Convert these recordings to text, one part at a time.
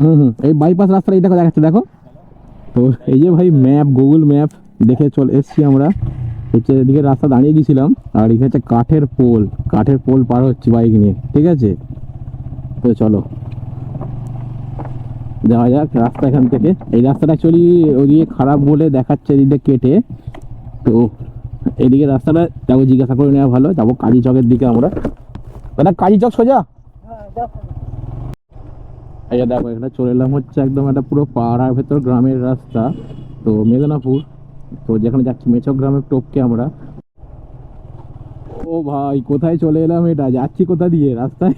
হুম হুম এই বাইপাস রাস্তাটা এই দেখো দেখাচ্ছে দেখো। তো এই যে ভাই ম্যাপ গুগল ম্যাপ দেখে চলে এসছি আমরা। হচ্ছে এদিকে রাস্তা দাঁড়িয়ে গেছিলাম আর এখানে হচ্ছে কাঠের পোল কাঠের পোল পার হচ্ছে বাইক নিয়ে ঠিক আছে? তো চলো। যাওয়া যাক রাস্তা এখান থেকে। এই রাস্তাটা অ্যাকচুয়ালি ওদিকে খারাপ বলে দেখাচ্ছে এদিকে কেটে। তো এদিকে রাস্তাটা যাব জিজ্ঞাসা করে নেওয়া ভালো। যাব কাজী চকের দিকে আমরা। দাদা কাজী চক সোজা এই দেখো এখানে চলে এলাম হচ্ছে একদম একটা পুরো পাড়ার ভেতর গ্রামের রাস্তা তো মেদিনীপুর। তো যেখানে যাচ্ছি মেচক গ্রামের টপকে আমরা। ও ভাই কোথায় চলে এলাম এটা? যাচ্ছি কোথা দিয়ে? রাস্তায়?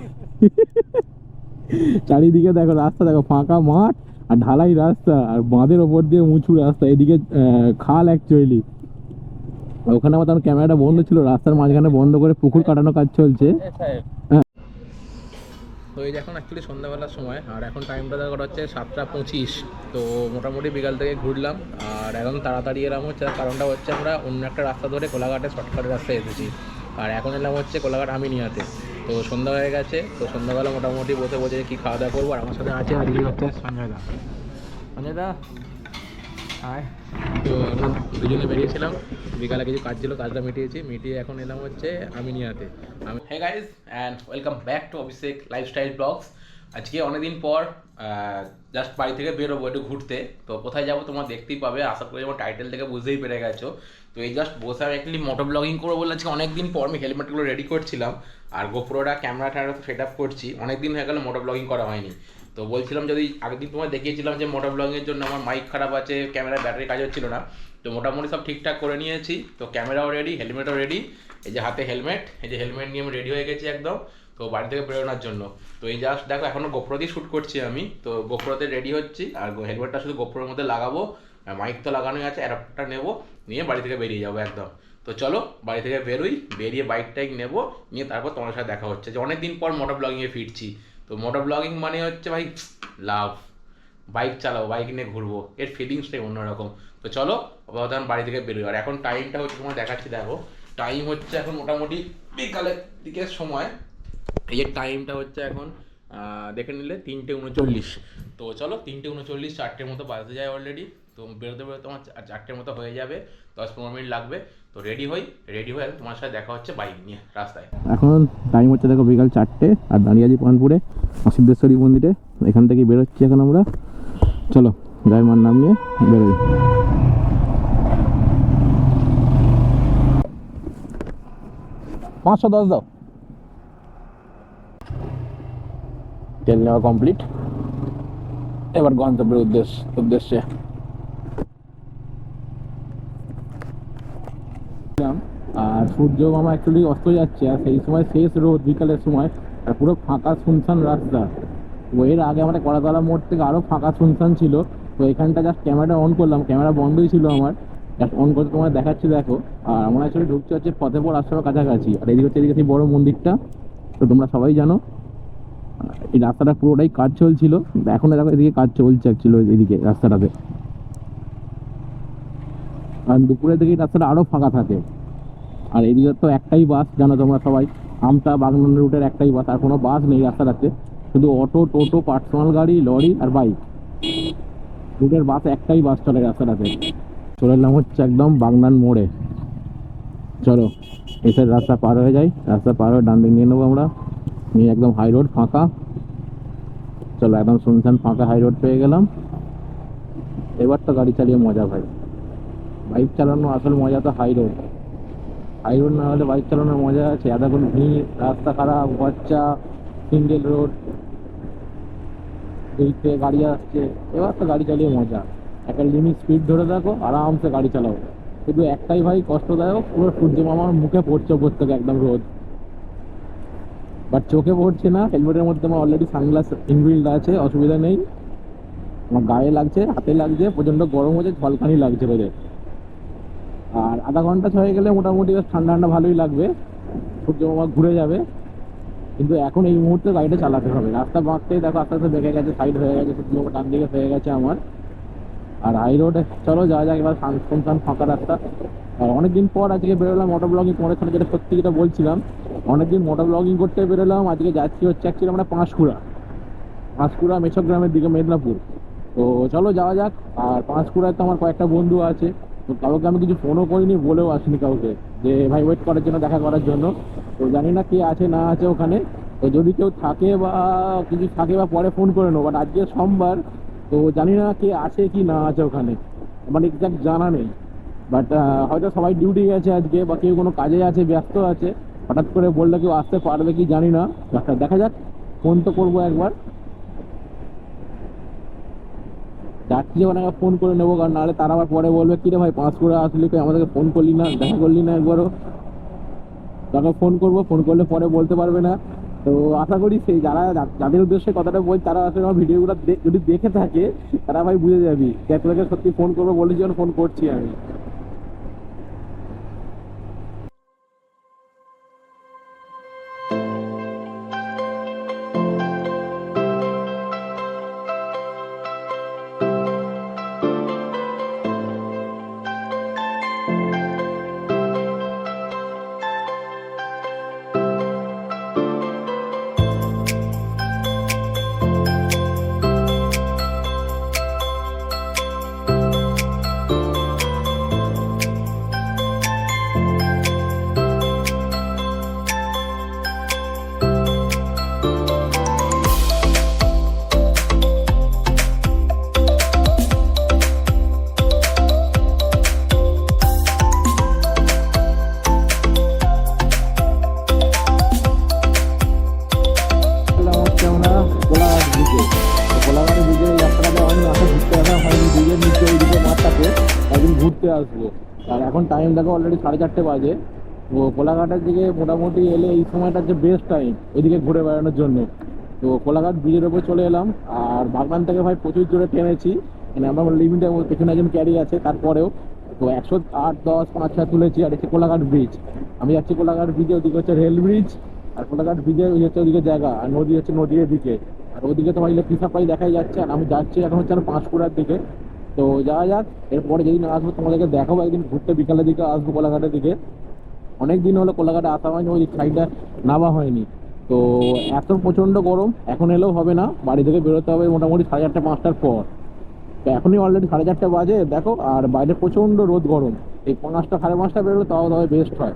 চারিদিকে দেখো রাস্তা দেখো ফাঁকা মাঠ আর ঢালাই রাস্তা আর বাঁধের ওপর দিয়ে উঁচু রাস্তা এদিকে খাল অ্যাকচুয়ালি ওখানে আমার তখন ক্যামেরাটা বন্ধ ছিল রাস্তার মাঝখানে বন্ধ করে পুকুর কাটানো কাজ চলছে। তো এই এখন অ্যাকচুয়ালি সন্ধ্যাবেলার সময়, আর এখন টাইমটা দেখা হচ্ছে সাতটা পঁচিশ। তো মোটামুটি বিকাল থেকে ঘুরলাম, আর এখন তাড়াতাড়ি এলাম হচ্ছে, কারণটা হচ্ছে আমরা অন্য একটা রাস্তা ধরে কোলাঘাটে শর্টকাটের রাস্তায় এসেছি। আর এখন এলাম হচ্ছে কোলাঘাট আমিনিয়াতে। তো সন্ধ্যা হয়ে গেছে, তো সন্ধ্যাবেলা মোটামুটি বসে বসে কি খাওয়া দাওয়া করব, আর আমার সাথে আছে আজকে হচ্ছে সঞ্জয় দা। সঞ্জয় দা হাই তো এখন দুজনে বেরিয়েছিলাম। বিকালে কিছু কাজ ছিল, কাজটা মিটিয়েছি। মিটিয়ে এখন এলাম হচ্ছে আমিনিয়াতে। আমি hey guys and welcome back to Abhishek lifestyle vlogs আজকে অনেকদিন পর জাস্ট বাড়ি থেকে বেরোবো একটু ঘুরতে। তো কোথায় যাব তোমরা দেখতেই পাবে। আশা করি আমার টাইটেল থেকে বুঝতেই পেরে গেছো। তো এই জাস্ট বসে আমি অ্যাকচুয়ালি মোটো ব্লগিং করব বলে আজকে অনেকদিন পর আমি হেলমেটগুলো রেডি করছিলাম। আর গোপ্রোটা ক্যামেরা ট্যামেরা সেট আপ করছি। অনেকদিন হয়ে গেল মোটো ব্লগিং করা হয়নি। তো বলছিলাম যদি আগের দিন তোমায় দেখিয়েছিলাম যে মোটো ব্লগিংয়ের জন্য আমার মাইক খারাপ আছে ক্যামেরার ব্যাটারি কাজ হচ্ছিল না, তো মোটামুটি সব ঠিকঠাক করে নিয়েছি। তো ক্যামেরাও রেডি হেলমেটও রেডি এই যে হাতে হেলমেট এই যে হেলমেট নিয়ে আমি রেডি হয়ে গেছি একদম, তো বাড়ি থেকে বেরোনোর জন্য। তো এই জাস্ট দেখো, এখনও গোপ্রো দিয়ে শ্যুট করছি আমি, তো গোপ্রোতে রেডি হচ্ছি, আর হেলমেটটা শুধু গোপ্রোর মধ্যে লাগাবো, আর মাইক তো লাগানোই আছে অ্যাডাপ্টারটা নেব, নিয়ে বাড়ি থেকে বেরিয়ে যাব একদম। তো চলো, বাড়ি থেকে বেরোই, বেরিয়ে বাইক টাইক নেব, নিয়ে তারপর তোমার সাথে দেখা হচ্ছে, যে অনেকদিন পর মোটর ব্লগিংয়ে ফিরছি। তো মোটর ব্লগিং মানে হচ্ছে ভাই লাভ বাইক চালাও বাইক নিয়ে ঘুরবো। এর ফিলিংসটাই অন্যরকম। তো চলো, অবধান বাড়ি থেকে বেরোই। আর এখন টাইমটা হচ্ছে তোমার দেখাচ্ছি, দেখো। টাইম হচ্ছে এখন মোটামুটি বিকালের দিকে সময়। এই যে টাইমটা হচ্ছে এখন দেখে নিলে তিনটে উনচল্লিশ। তো চলো, তিনটে উনচল্লিশ, চারটের মতো বাজতে যায় অলরেডি তো বেরোতে বেরোতে আমার চা- চারটের মতো হয়ে যাবে, দশ পনেরো মিনিট লাগবে। তো রেডি হই রেডি হয়ে তোমার সাথে দেখা হচ্ছে বাইক নিয়ে রাস্তায়। এখন টাইম হচ্ছে দেখো বিকাল চারটে, আর দাঁড়িয়ে আছি পানপুরে সিদ্ধেশ্বরী মন্দিরে। এখান থেকে বেরোচ্ছি এখন আমরা। চলো মার নাম নিয়ে বেরোই। পাঁচশো দশ দাও। তেল নেওয়া কমপ্লিট এবার গন্তব্যের উদ্দেশ্য, উদ্দেশ্যে আর সূর্য মামা অ্যাকচুয়ালি অস্ত যাচ্ছে আর সেই সময় শেষ রোদ, বিকালের সময়, আর পুরো ফাঁকা শুনশান রাস্তা। তো এর আগে আমাদের কড়াতলা মোড় থেকে আরও ফাঁকা শুনশান ছিল। তো এখানটা জাস্ট ক্যামেরাটা অন করলাম ক্যামেরা বন্ধই ছিল আমার। জাস্ট অন করে তোমার দেখাচ্ছি, দেখো। আর আমরা অ্যাকচুয়ালি ঢুকতে হচ্ছে ফতেপুর আশ্রমের কাছাকাছি। আর এদিকে হচ্ছে, এদিকে সেই বড় মন্দিরটা। তো তোমরা সবাই জানো এই রাস্তাটা পুরোটাই কাজ চলছিল এখন দেখো এদিকে কাজ চলছে অ্যাকচুয়ালি এদিকে রাস্তাটাতে। আর দুপুরের দিকে রাস্তাটা আরও ফাঁকা থাকে। আর এদিকে তো একটাই বাস, জানো তোমরা সবাই? আমতা বাগনান রুটের একটাই বাস, আর কোনো বাস নেই রাস্তাটাতে শুধু অটো, টোটো, পার্সোনাল গাড়ি, লরি আর বাইক। রুটের বাস একটাই বাস চলে রাস্তাটাতে চলে এলাম হচ্ছে একদম বাগনান মোড়ে। চলো, এসে রাস্তা পার হয়ে যাই। রাস্তা পার হয়ে ডান দিক নিয়ে নেব আমরা। নিয়ে একদম হাই রোড ফাঁকা। চলো, একদম শুনশান ফাঁকা হাই রোড পেয়ে গেলাম। এবার তো গাড়ি চালিয়ে মজা ভাই। বাইক চালানো আসল মজা তো হাই রোড হাই না হলে বাইক চালানোর মজা আছে। এতক্ষণ ভিড়, রাস্তা খারাপ, বাচ্চা সিঙ্গেল রোড দুই থেকে গাড়ি আসছে। এবার তো গাড়ি চালিয়ে মজা। একটা লিমিট স্পিড ধরে দেখো, আরামসে গাড়ি চালাও। শুধু একটাই ভাই কষ্টদায়ক, পুরো সূর্য মামার মুখে পড়ছে ওপর থেকে একদম রোদ। বাট চোখে পড়ছে না হেলমেটের মধ্যে আমার অলরেডি সানগ্লাস ইনবিল্ড আছে, অসুবিধা নেই। আমার গায়ে লাগছে, হাতে লাগছে, প্রচণ্ড গরম হচ্ছে, ঝলকানি লাগছে রোদে আর আধা ঘণ্টা ছয়ে গেলে মোটামুটি বেশ ঠান্ডা ঠান্ডা ভালোই লাগবে। সূর্য মামা ঘুরে যাবে। কিন্তু এখন এই মুহূর্তে গাড়িটা চালাতে হবে। রাস্তা বাঁকতেই দেখো আস্তে আস্তে দেখে গেছে সাইড হয়ে গেছে, সূর্য মামা ডান দিকে হয়ে গেছে আমার। আর হাই রোডে চলো, যাওয়া যাক এবার শুনশান ফাঁকা রাস্তা। আর অনেকদিন পর আজকে বেরোলাম মোটর ব্লগিং তোমাদের সাথে যেটা সত্যি যেটা বলছিলাম। অনেকদিন মোটর ব্লগিং করতে বেরোলাম, আজকে যাচ্ছি হচ্ছে অ্যাকচুয়ালি আমরা পাঁশকুড়া। পাঁশকুড়া মেছগ্রামের দিকে, মেদিনীপুর। তো চলো যাওয়া যাক। আর পাঁশকুড়ায় তো আমার কয়েকটা বন্ধু আছে। তো কাউকে আমি কিছু ফোনও করিনি, বলেও আসিনি কাউকে। যে ভাই ওয়েট করার জন্য, দেখা করার জন্য। তো জানি না কে আছে, না আছে ওখানে। তো যদি কেউ থাকে বা কিছু থাকে বা পরে ফোন করে নেব বাট আজকে সোমবার, তো জানি না কে আছে কি না আছে ওখানে। মানে এক্সাক্ট জানা নেই। বাট হয়তো সবাই ডিউটি গেছে আজকে, বা কেউ কোনো কাজে আছে, ব্যস্ত আছে। হঠাৎ করে বললে কেউ আসতে পারবে কি জানি না। দেখা- দেখা যাক। ফোন তো করব একবার। যাচ্ছি যখন ফোন করে নেব, কারণ নাহলে তারা আবার পরে বলবে, কিরে ভাই, পাঁচ করে আসলি তুই আমাদেরকে ফোন করলি না, দেখা করলি না একবারও? তাকে ফোন করব ফোন করলে পরে বলতে পারবে না। তো আশা করি সেই যারা যাদের উদ্দেশ্যে কথাটা বলছি তারা আসলে আমার ভিডিওগুলো যদি দেখে থাকে, তারা ভাই বুঝে যাবি। যে সত্যি ফোন করব বলেছি যখন ফোন করছি আমি। টাইম দেখো অলরেডি সাড়ে চারটে বাজে। তো কোলাঘাটের দিকে মোটামুটি এলে এই সময়টা হচ্ছে বেস্ট টাইম ওইদিকে ঘুরে বেড়ানোর জন্য। তো কোলাঘাট ব্রিজের ওপর চলে এলাম, আর বাগনান থেকে ভাই প্রচুর জোরে টেনেছি। মানে আমার লিমিটের পেছনে একজন ক্যারি আছে, তারপরেও তো একশো আট, দশ, পাঁচ, ছয় তুলেছি, আর হচ্ছে কোলাঘাট ব্রিজ আমি যাচ্ছি কোলাঘাট ব্রিজে ওদিকে হচ্ছে রেল ব্রিজ আর কোলাঘাট ব্রিজে ওই হচ্ছে ওদিকে জায়গা, আর নদী হচ্ছে নদীর দিকে। আর ওদিকে তোমার ইলেকট্রিক সাপ্লাই দেখাই যাচ্ছে, আর আমি যাচ্ছি এখন হচ্ছে আর পাঁশকুড়ার দিকে। তো যাওয়া যাক। এরপরে যেদিন আসব তোমাদেরকে দেখাবো, একদিন ঘুরতে বিকালের দিকে আসব কোলাঘাটের দিকে। অনেক দিন হলো কোলাঘাটে আসা হয়নি, ওই সাইডটা নামা হয়নি। তো এত প্রচণ্ড গরম, এখন এলেও হবে না। বাড়ি থেকে বেরোতে হবে মোটামুটি সাড়ে চারটে পাঁচটার পর। তো এখনই অলরেডি সাড়ে চারটে বাজে, দেখো, আর বাইরে প্রচণ্ড রোদ গরম। এই পাঁচটা সাড়ে পাঁচটা বেরোলে তাও তবে বেস্ট হয়,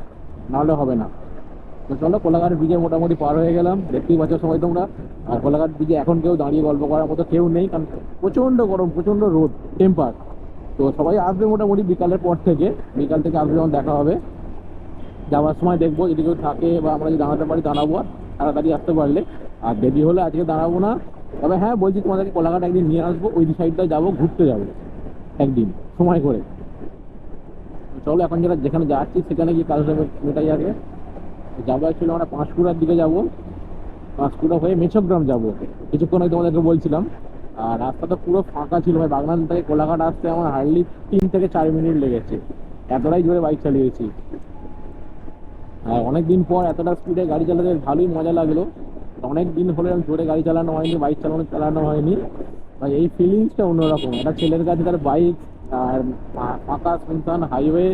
নাহলে হবে না। তো চলো, কোলাঘাট ব্রিজে মোটামুটি পার হয়ে গেলাম। দেখতেই পাচ্ছ সবাই তোমরা। আর কোলাঘাট ব্রিজে এখন কেউ দাঁড়িয়ে গল্প করার মতো কেউ নেই, কারণ প্রচণ্ড গরম, প্রচণ্ড রোদ টেম্পার তো সবাই আসবে মোটামুটি বিকালের পর থেকে। বিকাল থেকে আসবে যখন দেখা হবে। যাওয়ার সময় দেখব, যদি কেউ থাকে বা আমরা যদি দাঁড়াতে পারি, দাঁড়াবো আর তাড়াতাড়ি আসতে পারলে। আর দেরি হলে আজকে দাঁড়াবো না। তবে হ্যাঁ বলছি তোমাদেরকে কোলাঘাট একদিন নিয়ে আসব, ওই সাইডটা যাব, ঘুরতে যাব। একদিন, সময় করে। চলো, এখন যেটা যেখানে যাচ্ছি, সেখানে গিয়ে কাজটা মেটাই আগে। যাব অ্যাকচুয়ালি আমরা পাঁশকুড়ার দিকে যাব। পাঁশকুড়া হয়ে মেছগ্রাম যাব। কিছুক্ষণ আগে তোমাদেরকে বলছিলাম, আর রাস্তা তো পুরো ফাঁকা ছিল ভাই। বাগনান থেকে কোলাঘাট আসতে আমার হার্ডলি তিন থেকে চার মিনিট লেগেছে। এতটাই জোরে বাইক চালিয়েছি। আর অনেকদিন পর এতটা স্পিডে গাড়ি চালাতে ভালোই মজা লাগল। অনেক দিন হলে আমি জোরে গাড়ি চালানো হয়নি বাইক চালানো চালানো হয়নি। ভাই, এই ফিলিংসটা অন্যরকম। একটা ছেলের কাছে তার বাইক আর ফাঁকা শুনশান হাইওয়ে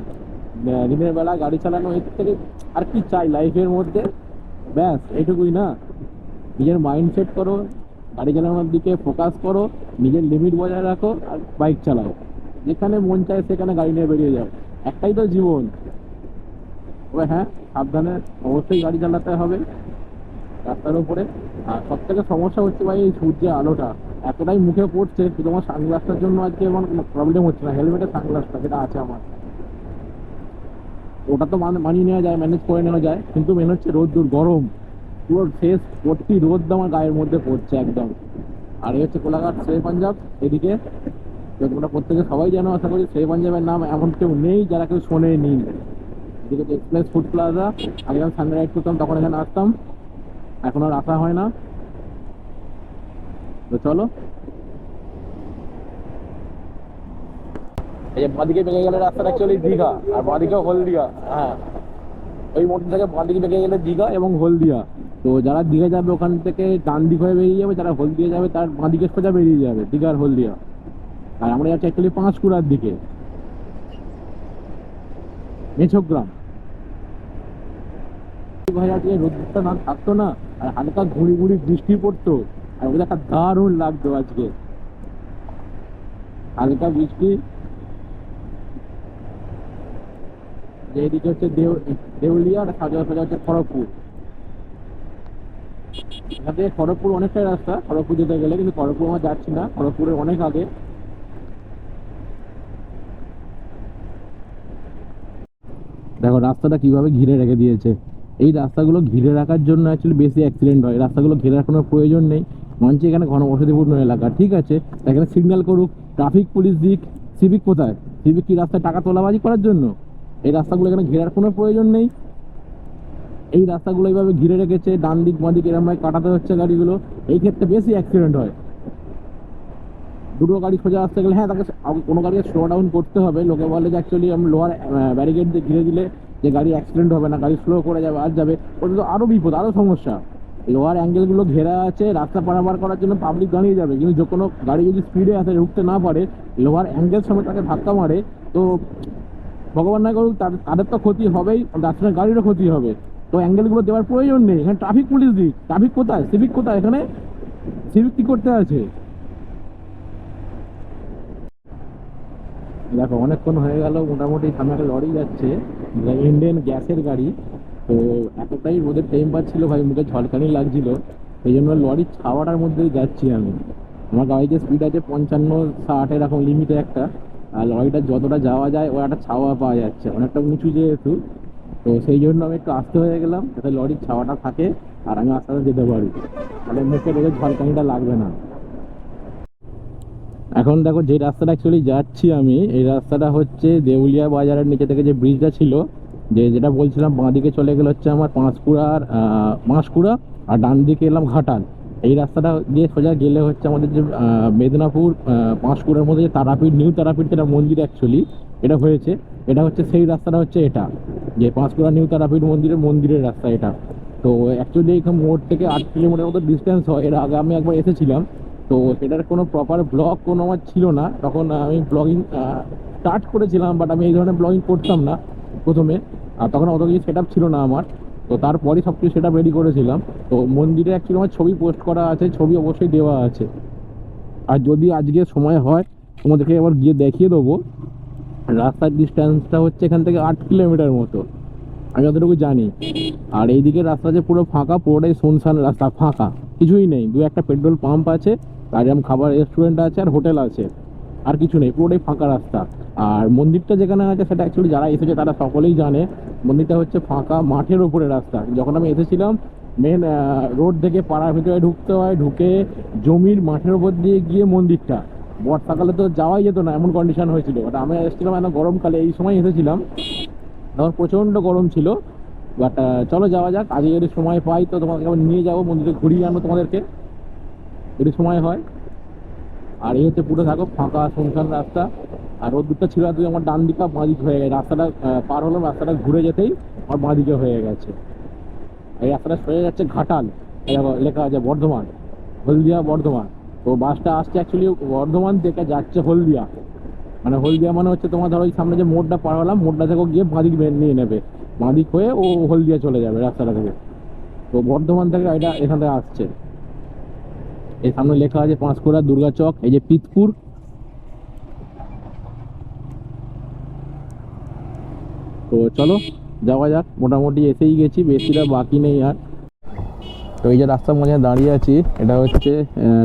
দিনের বেলা গাড়ি চালানো এর থেকে আর কি চাই লাইফের মধ্যে? ব্যাস, এটুকুই না। নিজের মাইন্ড সেট করো, গাড়ি চালানোর দিকে ফোকাস করো, নিজের লিমিট বজায় রাখো আর বাইক চালাও। যেখানে মন চায় সেখানে গাড়ি নিয়ে বেরিয়ে যাও। একটাই তো জীবন। তবে হ্যাঁ সাবধানে অবশ্যই গাড়ি চালাতে হবে রাস্তার উপরে। আর সব থেকে সমস্যা হচ্ছে ভাই এই সূর্যের আলোটা। এতটাই মুখে পড়ছে আমার সানগ্লাসটার জন্য আজকে আমার প্রবলেম হচ্ছে না। হেলমেটের সানগ্লাসটা যেটা আছে আমার। ওটা তো মান- মানিয়ে নেওয়া যায় ম্যানেজ করে নেওয়া যায়। কিন্তু মেন হচ্ছে রোদ দূর গরম। পুরো ফেস ভর্তি রোদ আমার গায়ের মধ্যে পড়ছে একদম। আর এই হচ্ছে কোলাঘাট শের পাঞ্জাব। এদিকে তোমরা প্রত্যেকে সবাই জানো আশা করি শের পাঞ্জাবের নাম এমন কেউ নেই যারা কেউ শোনে নি এদিকে এক্সপ্রেস ফুড প্লাজা আগে যখন সানডে রাইড করতাম তখন এখানে আসতাম। এখন আর আসা হয় না। তো চলো। এই যে বাঁদিকে বেঁকে গেলে রাস্তাটা অ্যাকচুয়ালি দীঘা। আর বাঁদিকে হলদিয়া। হ্যাঁ। ওই মোড় থেকে বাঁদিকে বেঁকে গেলে দীঘা এবং হলদিয়া। তো যারা দীঘা যাবে, ওখান থেকে ডান দিক হয়ে বেরিয়ে যাবে, যারা হলদিয়া যাবে, তার বাঁদিকে সোজা বেরিয়ে যাবে, দীঘা আর হলদিয়া। আর আমরা যাচ্ছি অ্যাকচুয়ালি পাঁশকুড়ার দিকে। মেছগ্রাম। ভাই আজকে রোদটা না থাকতো না, আর হালকা ঘুড়ি ঘুড়ি বৃষ্টি পড়তো, আর ওদের দারুণ লাগতো আজকে। হালকা বৃষ্টি যে এদিকে হচ্ছে দেউ, দেউলিয়া আর সাজা সাজা হচ্ছে খড়গপুর। এখান থেকে খড়গপুর অনেকটাই রাস্তা, খড়গপুর যেতে গেলে, কিন্তু খড়গপুর আমার যাচ্ছি না, খড়গপুরের অনেক আগে। দেখো, রাস্তাটা কীভাবে ঘিরে রেখে দিয়েছে। এই রাস্তাগুলো ঘিরে রাখার জন্য অ্যাকচুয়ালি বেশি অ্যাক্সিডেন্ট হয়। রাস্তাগুলো ঘিরে রাখানোর প্রয়োজন নেই। মঞ্চে এখানে ঘনবসতিপূর্ণ এলাকা, ঠিক আছে? এখানে সিগন্যাল করুক। ট্রাফিক পুলিশ দিক। সিভিক কোথায়? সিভিক কি রাস্তায় টাকা তোলাবাজি করার জন্য? এই রাস্তাগুলো এখানে ঘেরার কোনো প্রয়োজন নেই। এই রাস্তাগুলো এইভাবে ঘিরে রেখেছে, ডান দিক, বাঁ দিক, এরম কাটাতে হচ্ছে গাড়িগুলো। এই ক্ষেত্রে বেশি অ্যাক্সিডেন্ট হয়। দুটো গাড়ি সোজা আসতে গেলে হ্যাঁ তাকে কোনো গাড়িকে স্লো ডাউন করতে হবে। লোকে বলে যে অ্যাকচুয়ালি আমি লোয়ার ব্যারিকেড দিয়ে ঘিরে দিলে যে গাড়ি অ্যাক্সিডেন্ট হবে না, গাড়ি স্লো করে যাবে, আর যাবে। ওটা তো আরও বিপদ আরও সমস্যা। লোয়ার অ্যাঙ্গেলগুলো ঘেরা আছে, রাস্তা পারাপার করার জন্য পাবলিক দাঁড়িয়ে যাবে। কিন্তু যে কোনো গাড়ি যদি স্পিডে আসে ঢুকতে না পারে লোয়ার অ্যাঙ্গেল সময় তাকে ধাক্কা মারে, তো ভগবান না করুক তাদের তো ক্ষতি হবেই রাস্তার গাড়িরও ক্ষতি হবে। তো অ্যাঙ্গেলগুলো দেওয়ার প্রয়োজন নেই। এখানে ট্রাফিক পুলিশ দিক। ট্রাফিক কোথায়? সিভিক কোথায়? এখানে সিভিক কি করতে আছে? দেখো, অনেকক্ষণ হয়ে গেল, মোটামুটি সামনে একটা লরি যাচ্ছে। ইন্ডিয়ান গ্যাসের গাড়ি। তো এতটাই রোদের টেম্পার ছিল ভাই, মুখে ঝলকানি লাগছিল। সেই জন্য লরির ছাওয়াটার মধ্যেই যাচ্ছি আমি। আমার গাড়িতে স্পিড আছে পঞ্চান্ন, ষাট, এরকম লিমিটে একটা। আর লরিটা যতটা যাওয়া যায় ও একটা ছাওয়া পাওয়া যাচ্ছে, অনেকটা উঁচু যেহেতু। তো সেই জন্য আমি একটু আসতে হয়ে গেলাম, যাতে লরির ছাওয়াটা থাকে, আর আমি আস্তে আস্তে যেতে পারি। তাহলে মুখে রোদের ঝলকানিটা লাগবে না। এখন দেখো, যে রাস্তাটা অ্যাকচুয়ালি যাচ্ছি আমি, এই রাস্তাটা হচ্ছে দেউলিয়া বাজারের নিচে থেকে যে ব্রিজটা ছিল, যে যেটা বলছিলাম বাঁ দিকে চলে গেলে হচ্ছে আমার পাঁশকুড়ার পাঁশকুড়া আর ডান দিকে এলাম ঘাটাল। এই রাস্তাটা দিয়ে সোজা গেলে হচ্ছে আমাদের যে মেদিনীপুর আহ, পাঁশকুড়ার মধ্যে যে তারাপীঠ নিউ তারাপীঠ যেটা মন্দির অ্যাকচুয়ালি এটা হয়েছে। এটা হচ্ছে সেই রাস্তাটা হচ্ছে এটা। যে পাঁশকুড়া নিউ তারাপীঠ মন্দিরের মন্দিরের রাস্তা এটা। তো অ্যাকচুয়ালি এখানে মোড় থেকে আট কিলোমিটার মতো ডিস্টেন্স হয়। এর আগে আমি একবার এসেছিলাম। তো সেটার কোনো প্রপার ব্লগ কোনো আমার ছিল না। তখন আমি ব্লগিং স্টার্ট করেছিলাম বাট আমি এই ধরনের ব্লগিং করতাম না প্রথমে। আর তখন অত কিছু সেট ছিল না আমার। তো তারপরে সব কিছু সেট রেডি করেছিলাম। তো মন্দিরে অ্যাকচুয়ালি আমার ছবি পোস্ট করা আছে, ছবি অবশ্যই দেওয়া আছে। আর যদি আজকে সময় হয়, তোমাদেরকে আবার গিয়ে দেখিয়ে দেবো। রাস্তার ডিস্টেন্সটা হচ্ছে এখান থেকে আট কিলোমিটার মতো। আমি যতটুকু জানি। আর এইদিকে রাস্তা যে পুরো ফাঁকা, পুরোটাই শুনশান রাস্তা, ফাঁকা। কিছুই নেই। দু একটা পেট্রোল পাম্প আছে এরকম খাবার রেস্টুরেন্ট আছে আর হোটেল আছে। আর কিছু নেই, পুরোটাই ফাঁকা রাস্তা। আর মন্দিরটা যেখানে আছে সেটা অ্যাকচুয়ালি যারা এসেছে তারা সকলেই জানে, মন্দিরটা হচ্ছে ফাঁকা মাঠের ওপরে রাস্তা। যখন আমি এসেছিলাম মেন রোড থেকে পাড়ার ভিতরে ঢুকতে হয়, ঢুকে জমির মাঠের ওপর দিয়ে গিয়ে মন্দিরটা। বর্ষাকালে তো যাওয়াই যেত না, এমন কন্ডিশন হয়েছিল। বাট আমি এসেছিলাম এখন গরমকালে, এই সময় এসেছিলাম। তখন প্রচণ্ড গরম ছিল। বাট চলো যাওয়া যাক। আজকে যদি সময় পাই তো তোমাদেরকে আবার নিয়ে যাব, মন্দিরে ঘুরিয়ে আনব তোমাদেরকে। যদি সময় হয়। আর এই হচ্ছে পুরো থাকো ফাঁকা শুনশান রাস্তা। আর রোদ্দুরটা ছিল তুই আমার ডান দিকে বাঁ হয়ে গেছে। রাস্তাটা পার হলাম, রাস্তাটা ঘুরে যেতেই আমার বাঁ দিকে হয়ে গেছে। এই রাস্তাটা সরে যাচ্ছে ঘাটাল। লেখা আছে বর্ধমান, হলদিয়া, বর্ধমান। তো বাসটা আসছে অ্যাকচুয়ালি বর্ধমান থেকে যাচ্ছে হলদিয়া। মানে হলদিয়া মানে হচ্ছে তোমার ধরো ওই সামনে যে মোড়টা পার হলাম, মোড়টা থেকে গিয়ে বাঁদিক নিয়ে নেবে। বাঁদিক হয়ে ও হলদিয়া চলে যাবে রাস্তাটা থেকে। তো বর্ধমান থেকে এটা এখান থেকে আসছে। এই সামনে লেখা আছে পাঁশকুড়া, দুর্গা চক, এই যে পিতপুর। তো চলো, যাওয়া যাক, মোটামুটি এসেই গেছি বেশিটা বাকি নেই আর। তো এই যে রাস্তার মাঝে দাঁড়িয়ে আছি, এটা হচ্ছে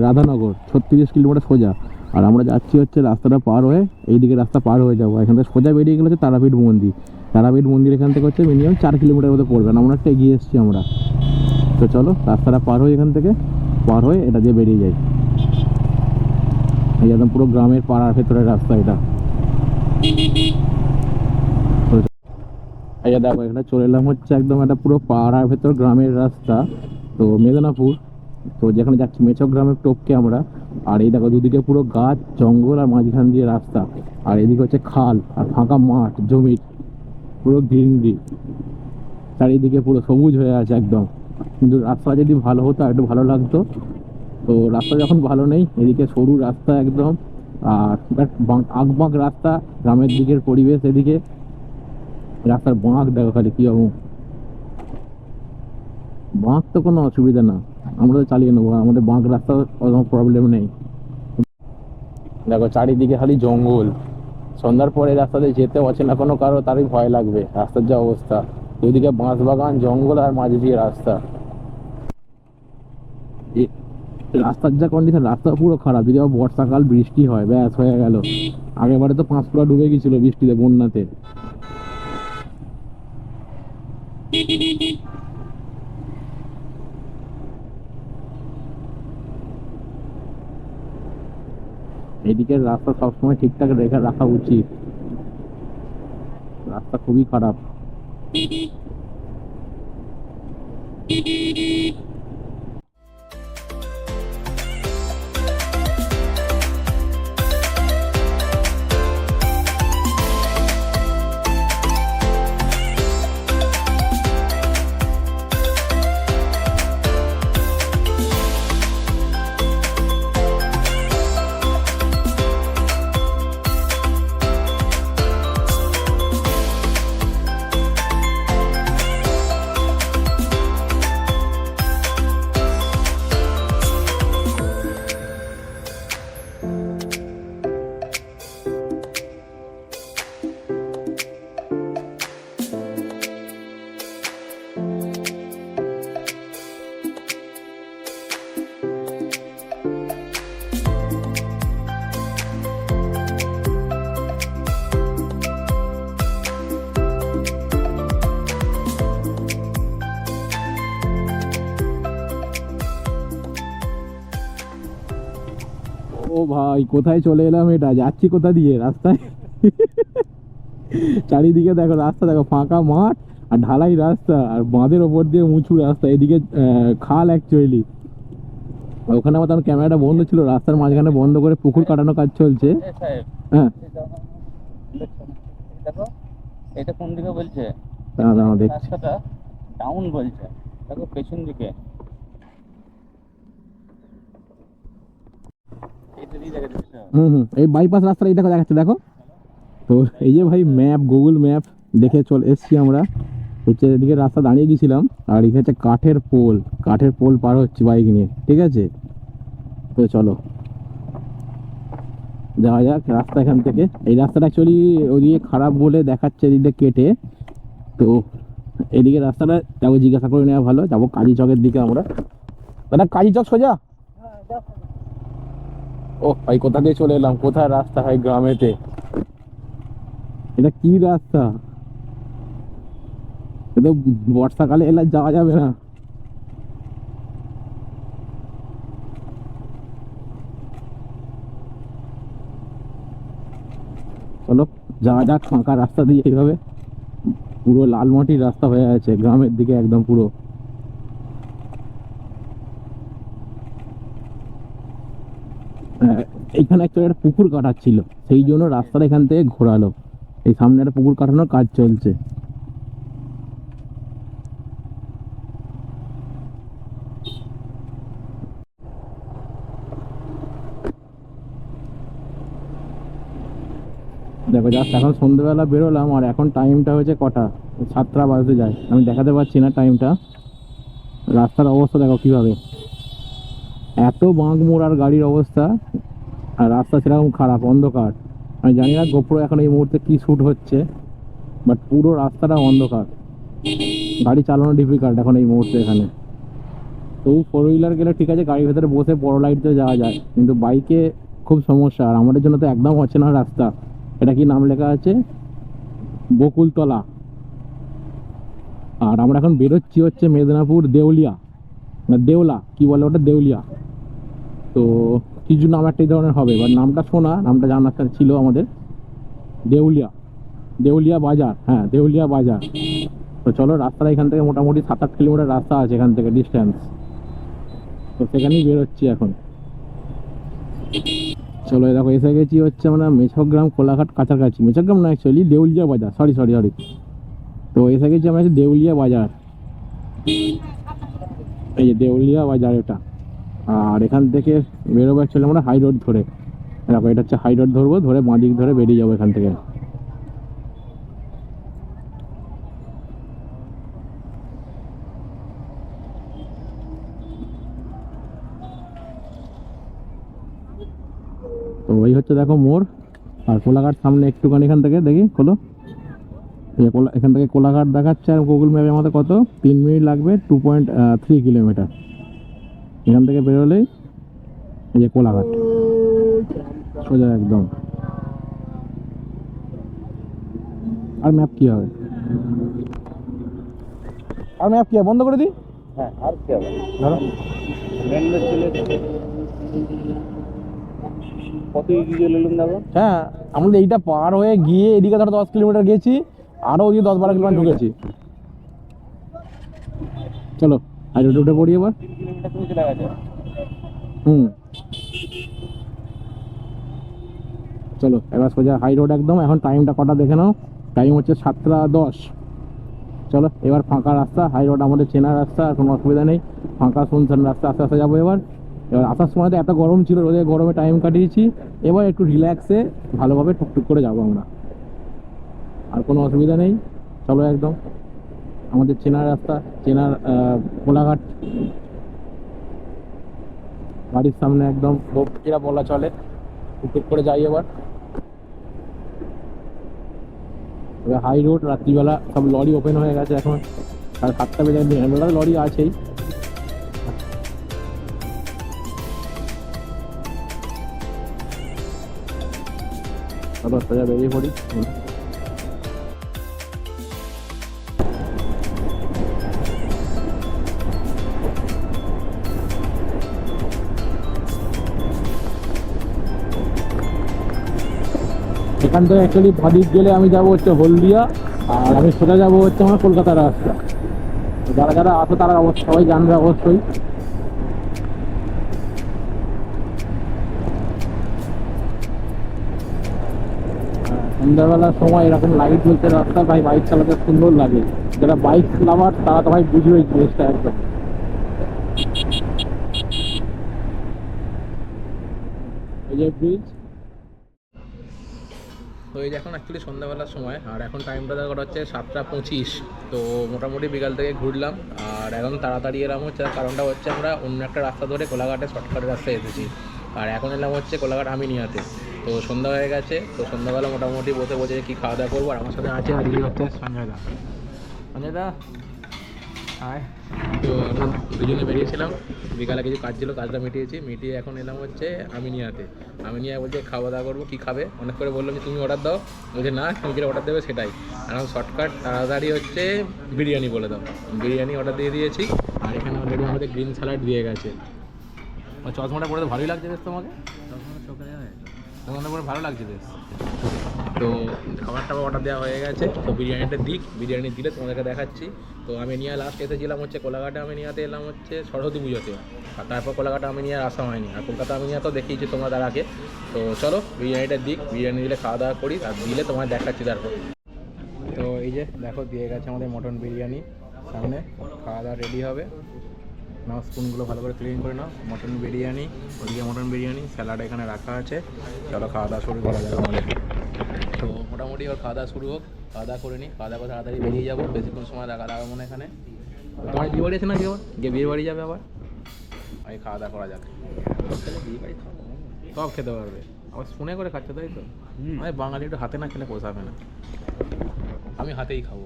রাধানগর, ছত্রিশ কিলোমিটার সোজা। আর আমরা যাচ্ছি হচ্ছে রাস্তাটা পার হয়ে, এইদিকে রাস্তা পার হয়ে যাব। এখান থেকে সোজা বেরিয়ে গেলে হচ্ছে তারাপীঠ মন্দির। তারাপীঠ মন্দির এখান থেকে হচ্ছে মিনিমাম চার কিলোমিটার মতো পড়বে, না, আমরা একটা এগিয়ে এসেছি আমরা। তো চলো, রাস্তাটা পার হয়ে এখান থেকে। পার হয়ে এটা দিয়ে বেরিয়ে যাই। এই একদম পুরো গ্রামের পাড়ার ভেতরের রাস্তা এটা। এই দেখো, এখানে চলে এলাম হচ্ছে একদম একটা পুরো পাড়ার ভেতর গ্রামের রাস্তা, তো মেদিনীপুর। তো যেখানে যাচ্ছি, মেচক গ্রামের টপকে আমরা। আর এই দেখো, দুদিকে পুরো গাছ, জঙ্গল আর মাঝখান দিয়ে রাস্তা। আর এদিকে হচ্ছে খাল আর ফাঁকা মাঠ, জমির। পুরো গ্রিনারি। চারিদিকে পুরো সবুজ হয়ে আছে একদম। কিন্তু রাস্তা যদি ভালো হতো, আর একটু ভালো লাগতো। তো রাস্তা যখন ভালো নেই, এদিকে সরু রাস্তা একদম, আর আঁকবাঁক রাস্তা, গ্রামের দিকের পরিবেশ এদিকে। রাস্তার বাঁক দেখো খালি কি হব বাঁক তো কোনো অসুবিধা না, আমরা তো চালিয়ে নেব, আমাদের বাঁক রাস্তা কোনো প্রবলেম নেই। দেখো চারিদিকে খালি জঙ্গল, সন্ধ্যার পরে রাস্তাতে যেতে পারছে না কোনো কারও, তারই ভয় লাগবে, রাস্তার যা অবস্থা। ওইদিকে বাঁশ বাগান, জঙ্গল আর মাঝে দিয়ে রাস্তা। রাস্তার যা কন্ডিশন রাস্তা পুরো খারাপ। যদি বর্ষাকাল, বৃষ্টি হয়, ব্যাস, হয়ে গেল। আগেবারে তো পাঁচপুরা ডুবে গেছিল বৃষ্টিতে বন্যাতে। এদিকের রাস্তা সবসময় ঠিকঠাক রেখে, রাখা উচিত। রাস্তা খুবই খারাপ। ピピピピピ ও ভাই কোথায় চলে এলাম এটা? যাচ্ছি কোথা দিয়ে? রাস্তায়? চারিদিকে দেখো রাস্তা দেখো ফাঁকা মাঠ আর ঢালাই রাস্তা আর বাঁধের ওপর দিয়ে উঁচু রাস্তা এদিকে খাল অ্যাকচুয়ালি ওখানে আমার তখন ক্যামেরাটা বন্ধ ছিল রাস্তার মাঝখানে বন্ধ করে পুকুর কাটানো কাজ চলছে। হ্যাঁ। দেখছ? দেখো এটা কোন দিকে বলছে? দাঁড়া দাঁড়া দেখ রাস্তাটা ডাউন বলছে। দেখো পেছন দিকে এটা দিয়ে দেখা যাচ্ছে হুম হুম এই বাইপাস রাস্তাটা এই দেখো দেখাচ্ছে দেখো। তো এই যে ভাই ম্যাপ গুগল ম্যাপ দেখে চলে এসছি আমরা। হচ্ছে এদিকে রাস্তা দাঁড়িয়ে গেছিলাম আর এখানে হচ্ছে কাঠের পোল কাঠের পোল পার হচ্ছে বাইক নিয়ে ঠিক আছে? তো চলো। যাওয়া যাক রাস্তা এখান থেকে। এই রাস্তাটা অ্যাকচুয়ালি ওদিকে খারাপ বলে দেখাচ্ছে এদিকে কেটে। তো এদিকে রাস্তাটা যাব জিজ্ঞাসা করে নেওয়া ভালো। যাব কাজী চকের দিকে আমরা। দাদা কাজী চক সোজা। ও ভাই, কোথা দিয়ে চলে এলাম? কোথায় রাস্তা হয় গ্রামেতে? এটা কি রাস্তা? এ তো বর্ষাকালে এলে যাওয়া যাবে না। চলো, যাওয়া যাক ফাঁকা রাস্তা দিয়ে এইভাবে। পুরো লাল মাটির রাস্তা হয়ে আছে, গ্রামের দিকে একদম পুরো। আহ, এইখানে একটা একটা পুকুর কাটাচ্ছিল। সেই জন্য রাস্তাটা এখান থেকে ঘোরালো। এই সামনে একটা পুকুর কাটানোর কাজ চলছে। দেখো জাস্ট এখন সন্ধ্যেবেলা বেরোলাম আর এখন টাইমটা হয়েছে কটা? সাতটা বাজতে যায়। আমি দেখাতে পারছি না টাইমটা রাস্তার অবস্থা দেখো কীভাবে। এত বাঁক মোড়ার গাড়ির অবস্থা, আর রাস্তা সেরকম খারাপ, অন্ধকার। আমি জানি না গোপ্রো এখন এই মুহূর্তে কি শ্যুট হচ্ছে বাট পুরো রাস্তাটা অন্ধকার। গাড়ি চালানো ডিফিকাল্ট এখন এই মুহূর্তে এখানে। তবু ফোর হুইলার গেলে ঠিক আছে, গাড়ির ভেতরে বসে বড় লাইটতে যাওয়া যায়, কিন্তু বাইকে খুব সমস্যা, আর আমাদের জন্য তো একদম হচ্ছে না রাস্তা। এটা কি নাম লেখা আছে? বকুলতলা। আর আমরা এখন বেরোচ্ছি হচ্ছে মেদিনীপুর দেউলিয়া। না দেউলা কি বলে ওটা? দেউলিয়া। তো কিছু নাম একটা এই ধরনের হবে? এবার নামটা শোনা, নামটা জানার ছিল আমাদের দেউলিয়া দেউলিয়া বাজার হ্যাঁ দেউলিয়া বাজার। তো চলো রাস্তাটা এখান থেকে মোটামুটি সাত আট কিলোমিটার রাস্তা আছে এখান থেকে ডিস্টেন্স তো সেখানেই বেরোচ্ছি এখন। চলো দেখো, এসে গেছি হচ্ছে আমরা মেছগ্রাম কোলাঘাট কাছাকাছি। মেছগ্রাম না অ্যাকচুয়ালি দেউলিয়া বাজার সরি সরি সরি তো এসে গেছি আমরা দেউলিয়া বাজার। এই যে দেউলিয়া বাজার এটা। আর এখান থেকে বেরোবো অ্যাকচুয়ালি আমরা হাই রোড ধরে। দেখো, এটা হচ্ছে হাই রোড ধরবো, ধরে বাঁদিক ধরে বেরিয়ে যাব এখান থেকে। তো ওই হচ্ছে দেখো মোড়, আর কোলাঘাট সামনে একটুখানি এখান থেকে, দেখি, খোলো। এখান থেকে কোলাঘাট দেখাচ্ছে আর গুগল ম্যাপে আমাদের কত? তিন মিনিট লাগবে টু পয়েন্ট থ্রি কিলোমিটার এখান থেকে বেরোলেই এই যে কোলাঘাট। সোজা একদম। আর ম্যাপ কি হবে? আর ম্যাপ কি হবে? বন্ধ করে দিই? হ্যাঁ আর কি হবে? ধরো। কত ডিজেল এলুন দাদা হ্যাঁ আমরা এইটা পার হয়ে গিয়ে এদিকে ধরো দশ কিলোমিটার গেছি আরও ওদিকে দশ বারো কিলোমিটার ঢুকেছি। চলো আর উঠে পড়ি এবার। কিলোমিটার তুমি চলে গেছে। হুম। চলো, এবার সোজা হাই রোড একদম। এখন টাইমটা কটা দেখে নাও। টাইম হচ্ছে সাতটা দশ। চলো, এবার ফাঁকা রাস্তা। হাই রোড আমাদের চেনা রাস্তা কোনো অসুবিধা নেই। ফাঁকা শুনছেন রাস্তা, আস্তে আস্তে যাব এবার। এবার আসার সময় তো এত গরম ছিল, রোদে গরমে টাইম কাটিয়েছি। এবার একটু রিল্যাক্সে ভালোভাবে টুকটুক করে যাব আমরা। আর কোনো অসুবিধা নেই। চলো একদম। আমাদের চেনার রাস্তা চেনার কোলাঘাট বাড়ির সামনে একদম এরা বলা চলে। টুকটুক করে যাই এবার। এবার হাই রোড রাত্রিবেলা সব লরি ওপেন হয়ে গেছে এখন। আর সাতটা বেজে দিনের লরি আছেই। সোজা বেরিয়ে পড়ি। এখান থেকে অ্যাকচুয়ালি ভাদিক গেলে আমি যাব হচ্ছে হলদিয়া, আর আমি সোজা যাব হচ্ছে আমার কলকাতার রাস্তা। যারা যারা আসো তারা অবশ্য সবাই জানবে অবশ্যই। সন্ধ্যাবেলার সময় এরকম লাইট জ্বলছে রাস্তা, ভাই বাইক চালাতে সুন্দর লাগে। যারা বাইক চালাবার তারা তো ভাই বুঝবে জিনিসটা একদম। এই যে ব্রিজ তো এই যে এখন অ্যাকচুয়ালি সন্ধ্যাবেলার সময়, আর এখন টাইমটা দেখা হচ্ছে সাতটা পঁচিশ। তো মোটামুটি বিকাল থেকে ঘুরলাম, আর এখন তাড়াতাড়ি এলাম হচ্ছে, কারণটা হচ্ছে আমরা অন্য একটা রাস্তা ধরে কোলাঘাটে শর্টকাটের রাস্তায় এসেছি। আর এখন এলাম হচ্ছে কোলাঘাট আমিনিয়াতে। তো সন্ধ্যা হয়ে গেছে, তো সন্ধ্যাবেলা মোটামুটি বসে বসে কি খাওয়া দাওয়া করব, আর আমার সাথে আছে আজকে হচ্ছে সঞ্জয় দা। সঞ্জয় দা? হাই তো আমরা দুজনে বেরিয়েছিলাম। বিকালে কিছু কাজ ছিল কাজটা মিটিয়েছি। মিটিয়ে এখন এলাম হচ্ছে আমিনিয়াতে। আমিনিয়া বলছে খাওয়া দাওয়া করব কী খাবে? অনেক করে বললাম যে তুমি অর্ডার দাও। বলছে না তুমি যেটা অর্ডার দেবে সেটাই। আর এখন শর্টকাট তাড়াতাড়ি হচ্ছে বিরিয়ানি বলে দাও। বিরিয়ানি অর্ডার দিয়ে দিয়েছি। আর এখানে অলরেডি আমাদের গ্রিন স্যালাড দিয়ে গেছে। চশমাটা পরে তো ভালোই লাগছে বেশ তোমাকে। তোমাদের পরে ভালো লাগছে বেশ। তো খাবার টাবার অর্ডার দেওয়া হয়ে গেছে। তো বিরিয়ানিটা দিক, বিরিয়ানি দিলে তোমাদেরকে দেখাচ্ছি। তো আমি নিয়ে লাস্ট এসেছিলাম হচ্ছে কোলাঘাটে, আমি নিয়াতে এলাম হচ্ছে সরস্বতী পুজোতে। আর তারপর কোলাঘাটে আমি নিয়ে আসা হয়নি। আর কলকাতা আমি নিয়ে তো দেখিয়েছি তোমরা তার আগে। তো চলো, বিরিয়ানিটা দিক, বিরিয়ানি দিলে খাওয়া দাওয়া করি, আর দিলে তোমায় দেখাচ্ছি তারপর। তো এই যে, দেখো, দিয়ে গেছে আমাদের মটন বিরিয়ানি। সামনে খাওয়া দাওয়া রেডি হবে। নাও, স্পুনগুলো ভালো করে ক্লিন করে নাও। মটন বিরিয়ানি, ওদিকে মটন বিরিয়ানি স্যালাড এখানে রাখা আছে। চলো খাওয়া দাওয়া শুরু করা যাবে আমাদের। তো মোটামুটি এবার খাওয়া দাওয়া শুরু হোক খাওয়া দাওয়া করে নিই খাওয়া দাওয়া করে তাড়াতাড়ি বেরিয়ে যাব বেশিক্ষণ সময় দেখা লাগাবো না এখানে। তোমার বিয়ে বাড়ি আছে না কি আবার গিয়ে বিয়ে বাড়ি যাবে আবার? আমি খাওয়া দাওয়া করা যাক। সব খেতে পারবে। আবার শুনে করে খাচ্ছে তাই তো? আমি বাঙালি একটু হাতে না খেলে পোষাবে না। আমি হাতেই খাব।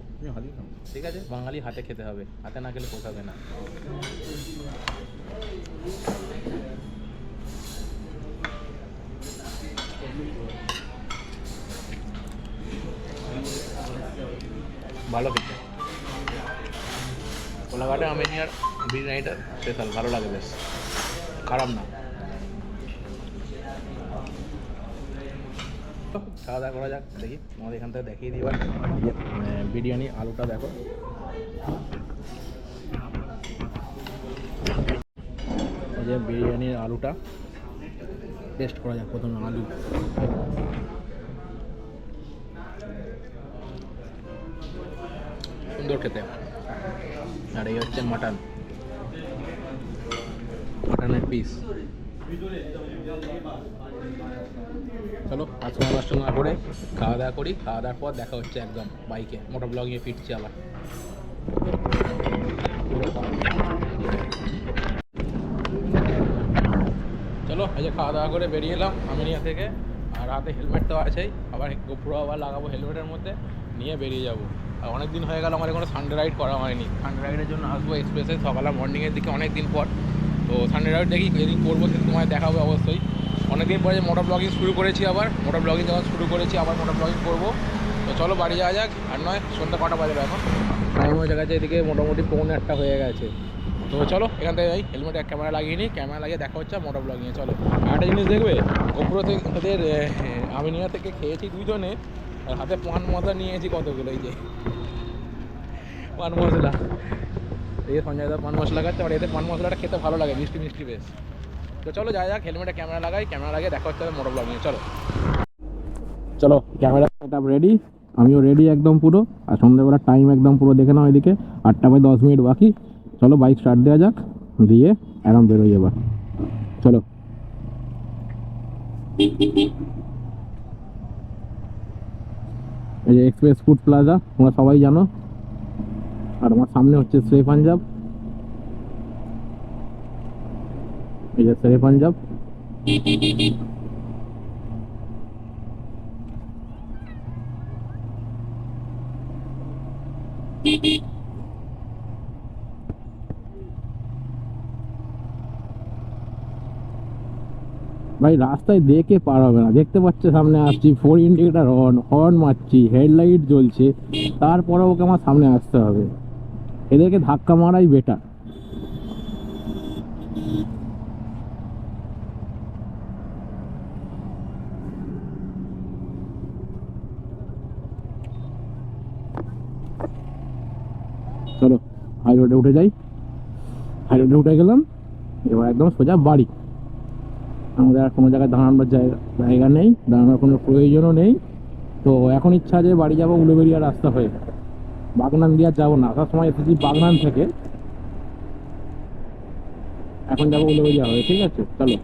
ঠিক আছে? বাঙালি হাতে খেতে হবে হাতে না খেলে পোষাবে না। ভালো খেতে। কোলাঘাটে আমি আর বিরিয়ানিটা স্পেশাল ভালো লাগে বেশ। খারাপ না। খাওয়া দাওয়া করা যাক দেখি আমাদের এখান থেকে দেখিয়ে আহ, বিরিয়ানি আলুটা দেখো। যে বিরিয়ানির আলুটা টেস্ট করা যাক প্রথমে আলু। সুন্দর খেতে। আর এই হচ্ছে মাটন মাটনের পিস চলো, আজকে নষ্ট না করে খাওয়া দাওয়া করি। খাওয়া দাওয়ার পর দেখা হচ্ছে একদম বাইকে। মোটর ব্লগিংয়ে ফিরছি আবার। চলো, এই যে খাওয়া দাওয়া করে বেরিয়ে এলাম আমিনিয়া থেকে। আর হাতে হেলমেট তো আছেই। আবার গোপুরো আবার লাগাবো হেলমেটের মধ্যে। নিয়ে বেরিয়ে যাব। অনেক দিন হয়ে গেল আমার কোনো সানডে রাইড করা হয়নি। সানডে রাইডের জন্য আসব এক্সপ্রেসে সকালে মর্নিংয়ের দিকে অনেক দিন পর। তো সানডে রাইড দেখি যেদিন করব সেদিন তোমায় দেখাবো অবশ্যই। অনেকদিন পরে যে মোটর ব্লগিং শুরু করেছি আবার মোটর ব্লগিং যখন শুরু করেছি আবার মোটর ব্লগিং করব। তো চলো বাড়ি যাওয়া যাক, আর নয়, সন্ধ্যা কটা বাজে এখন? টাইম হয়ে গেছে এদিকে মোটামুটি পৌনে একটা হয়ে গেছে। তো চলো, এখান থেকে যাই হেলমেটে ক্যামেরা লাগিয়ে নিই ক্যামেরা লাগিয়ে দেখা হচ্ছে মোটর ব্লগিংয়ে চলো। একটা জিনিস দেখবে গোপুরো থেকে তাদের আমিনিয়া থেকে খেয়েছি দুজনে হাতে পান মশলা নিয়েছি কতগুলো এই যে। পান মশলা। এই সঞ্জয় দা পান মশলা খাচ্ছে আর এতে পান মশলাটা খেতে ভালো লাগে, মিষ্টি মিষ্টি বেশ। তো চলো যা যাক, হেলমেটে ক্যামেরা লাগাই, ক্যামেরা লাগিয়ে দেখা হচ্ছে মোটর ব্লগিংয়ে চলো। চলো, ক্যামেরা সেট রেডি আমিও রেডি একদম পুরো, আর সন্ধ্যাবেলা টাইম একদম পুরো দেখে নাও এদিকে, আটটা বাই দশ মিনিট বাকি। চলো বাইক স্টার্ট দেওয়া যাক, দিয়ে একদম বেরোই এবার। চলো। এই যে এক্সপ্রেস ফুড প্লাজা তোমরা সবাই জানো। আর আমার সামনে হচ্ছে শ্রে পাঞ্জাব এই যে শ্রে পাঞ্জাব ভাই, রাস্তায় দেখে পার হবে না। দেখতে পাচ্ছে সামনে আসছি ফোর ইন্ডিকেটার হর্ন হর্ন মারছি হেডলাইট জ্বলছে, তারপরে ওকে আমার সামনে আসতে হবে। এদেরকে ধাক্কা মারাই বেটার চলো হাই রোডে উঠে যাই। হাই রোডে উঠে গেলাম, এবার একদম সোজা বাড়ি। আমাদের আর কোনো জায়গায় দাঁড়ানোর জায়গা নেই, দাঁড়ানোর কোনো প্রয়োজনও নেই। তো এখন ইচ্ছা যে বাড়ি যাব উলুবেরিয়া রাস্তা হয়ে। বাগনান দিয়ে যাব না, আসার সময় এসেছি বাগনান থেকে। এখন যাব উলুবেরিয়া হয়ে, ঠিক আছে? চলো।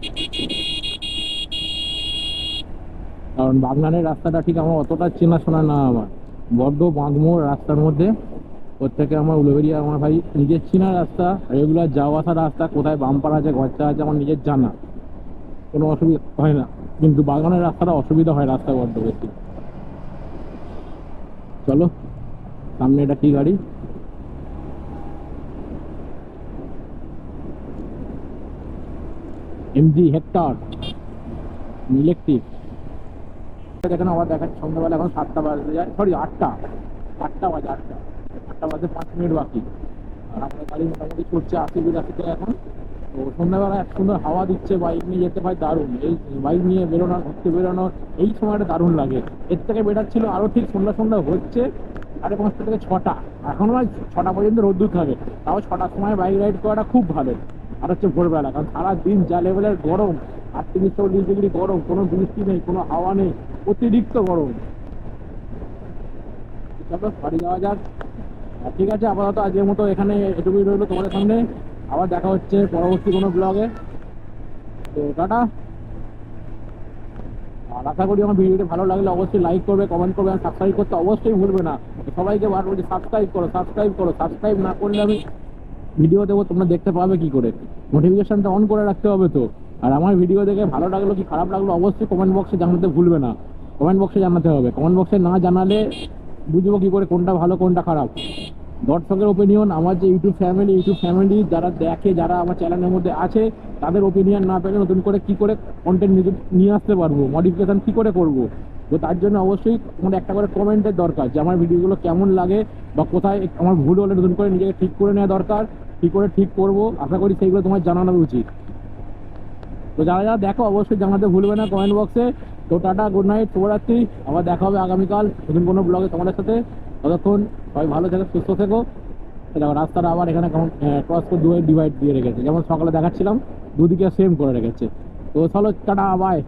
কারণ বাগনানের রাস্তাটা ঠিক আমার অতটা চেনাশোনা না আমার। বড্ড বাঁধমোড় রাস্তার মধ্যে। ওর থেকে আমার উলুবেরিয়া আমার ভাই নিজের চেনা রাস্তা, রেগুলার যাওয়া আসা রাস্তা, কোথায় বাম্পার আছে গচ্চা আছে, আমার নিজের জানা। কোনো অসুবিধা হয় না। কিন্তু বাগানের রাস্তাটা অসুবিধা হয় রাস্তা বড্ড বেশি চলো, সামনে এটা কি গাড়ি? এমজি হেক্টর ইলেকট্রিক দেখেন আবার দেখাচ্ছে সন্ধ্যাবেলা এখন সাতটা বাজতে যায়। সরি আটটা। আটটা বাজে, আটটা। আটটা বাজে পাঁচ মিনিট বাকি। আর আমাদের গাড়ি মোটামুটি চলছে আশি বিরাশিতে এখন। তো সন্ধ্যাবেলা এক সুন্দর হাওয়া দিচ্ছে বাইক নিয়ে যেতে ভাই দারুণ। এই বাইক নিয়ে বেরোনো, ঘুরতে বেরোনো, এই সময়টা দারুণ লাগে। এর থেকে বেটার ছিল আরও ঠিক সন্ধ্যা সন্ধ্যা হচ্ছে সাড়ে পাঁচটা থেকে ছটা। এখন ভাই ছটা পর্যন্ত রোদ্দুর থাকে তাও ছটার সময় বাইক রাইড করাটা খুব ভালো। আর হচ্ছে ভোরবেলা, কারণ সারা দিন যা লেভেলের গরম, আটত্রিশ, চল্লিশ ডিগ্রি গরম, কোনো বৃষ্টি নেই, কোনো হাওয়া নেই, অতিরিক্ত গরম। চলো, বাড়ি যাওয়া যাক। ঠিক আছে, আপাতত আজকের মতো এখানে এটুকুই রইল তোমাদের সামনে। আবার দেখা হচ্ছে পরবর্তী কোনো ব্লগে তো টাটা। আর আশা করি আমার ভিডিওটি ভালো লাগলে অবশ্যই লাইক করবে কমেন্ট করবে আর সাবস্ক্রাইব করতে অবশ্যই ভুলবে না। সবাইকে বার বলছি সাবস্ক্রাইব করো সাবস্ক্রাইব করো সাবস্ক্রাইব না করলে আমি ভিডিও দেবো, তোমরা দেখতে পাবে কি করে। নোটিফিকেশনটা অন করে রাখতে হবে তো। আর আমার ভিডিও দেখে ভালো লাগল কি খারাপ লাগল অবশ্যই কমেন্ট বক্সে জানাতে ভুলবে না। কমেন্ট বক্সে জানাতে হবে। কমেন্ট বক্সে না জানালে বুঝব কি করে কোনটা ভালো, কোনটা খারাপ। দর্শকের ওপিনিয়ন আমার যে ইউটিউব ফ্যামিলি ইউটিউব ফ্যামিলি যারা দেখে, যারা আমার চ্যানেলের মধ্যে আছে, তাদের ওপিনিয়ন না পেলে নতুন করে কি করে কন্টেন্ট নিয়ে আসতে পারব? মডিফিকেশন কি করে করব? তো তার জন্য অবশ্যই আমার একটা করে কমেন্টের দরকার যে, আমার ভিডিওগুলো কেমন লাগে বা কোথায় আমার ভুল হলে নতুন করে নিজেকে ঠিক করে নেওয়া দরকার, কি করে ঠিক করব? আশা করি সেইগুলো তোমার জানানো উচিত। তো যারা যারা দেখো, অবশ্যই জানাতে ভুলবে না কমেন্ট বক্সে তো টাটা গুড নাইট শুভরাত্রি। আবার দেখা হবে আগামীকাল নতুন কোনো ব্লগে তোমাদের সাথে। ততক্ষণ সবাই ভালো থেকো, সুস্থ থেকো। দেখো রাস্তাটা আবার এখানে ক্রস করে দুয়ে ডিভাইড দিয়ে রেখেছে। যেমন সকালে দেখাচ্ছিলাম, দুদিকে সেম করে রেখেছে। তো চলো, টাটা বাই